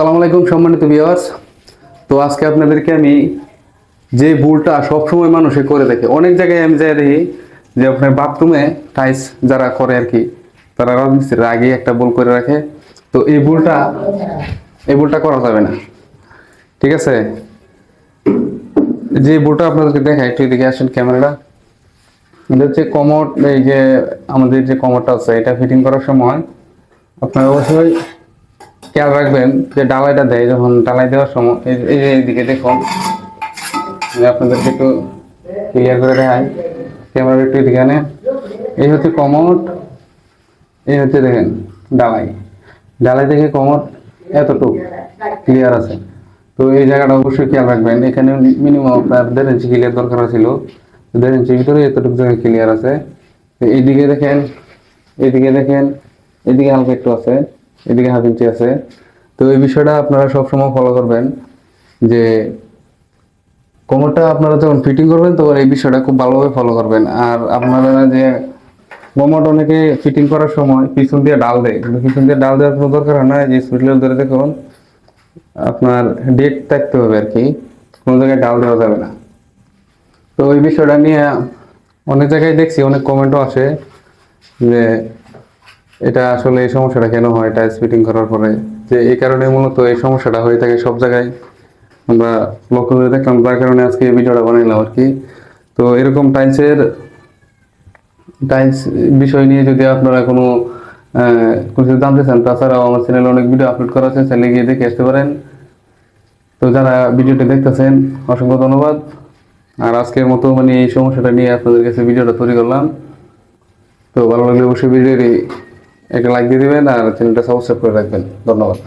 সালাম আলাইকুম সম্মানিত ভিউয়ার্স। তো আজকে আপনাদেরকে আমি যে ভুলটা সবসময় মানুষে করে দেখে, অনেক জায়গায় আমি যাই দেখি যে আপনার বাথরুমে টাইস যারা করে আর কি, তারা রাজমিস্ত্রির আগে একটা ভুল করে রাখে। তো এই ভুলটা এই ভুলটা করা যাবে না। ঠিক আছে? যে ভুলটা আপনাদেরকে দেখায় একটু এদিকে আসেন ক্যামেরাটা। এটা হচ্ছে কমোড, এই যে আমাদের যে কমোডটা আছে, এটা ফিটিং করার সময় আপনারা অবশ্যই খেয়াল রাখবেন যে ডালাইটা দেয়, যখন ডালাই দেওয়ার সময় এই- যে এইদিকে দেখুন আপনাদেরকে একটু ক্লিয়ার করে দেখাই। ক্যামেরা একটু আনে এই হচ্ছে কমোড, এই হচ্ছে দেখেন ডালাই। ডালাই থেকে কমোড এতটুকু ক্লিয়ার আছে। তো এই জায়গাটা অবশ্যই খেয়াল রাখবেন। এখানে মিনিমাম আপনার দেড় ইঞ্চি ক্লিয়ার দরকার ছিল। দেড় ইঞ্চির ভিতরে এতটুকু জায়গায় ক্লিয়ার আছে। এইদিকে দেখেন এইদিকে দেখেন এদিকে হালকা একটু আছে। এদিকে হাফ ইঞ্চি আছে। তো এই বিষয়টা আপনারা সবসময় ফলো করবেন যে কোমরটা আপনারা যখন ফিটিং করবেন, তখন এই বিষয়টা খুব ভালোভাবে ফলো করবেন। আর আপনারা যে কোমর অনেকে ফিটিং করার সময় পিছন দিয়ে ডাল দেয়। কিন্তু পিছন দিয়ে ডাল দেওয়ার কোনো দরকার হয় না যে স্পিড লেভেল ধরে দেখুন, আপনার ডেট থাকতে হবে আর কি। কোনো জায়গায় ডাল দেওয়া যাবে না। তো এই বিষয়টা নিয়ে অনেক জায়গায় দেখছি, অনেক কমেন্টও আসে যে এটা আসলে এই সমস্যাটা কেন হয়? টাইলস ফিটিং করার পরে যে এই কারণে মূলত এই সমস্যাটা হয়ে থাকে সব জায়গায়। আমরা লক্ষ্য করে দেখলাম তার কারণে আজকে এই ভিডিওটা বানাইলাম আর কি। তো এরকম টাইলসের টাইলস বিষয় নিয়ে যদি আপনারা কোনো কিছু জানতে চান, তাছাড়াও আমার চ্যানেলে অনেক ভিডিও আপলোড করা আছে চ্যানেলে গিয়ে দেখে আসতে পারেন। তো যারা ভিডিওটি দেখতেছেন, অসংখ্য ধন্যবাদ। আর আজকের মতো মানে এই সমস্যাটা নিয়ে আপনাদের কাছে ভিডিওটা তৈরি করলাম। তো ভালো লাগলে অবশ্যই ভিডিওটি একটা লাইক দিয়ে দিবেন আর চ্যানেলটা সাবস্ক্রাইব করে রাখবেন। ধন্যবাদ।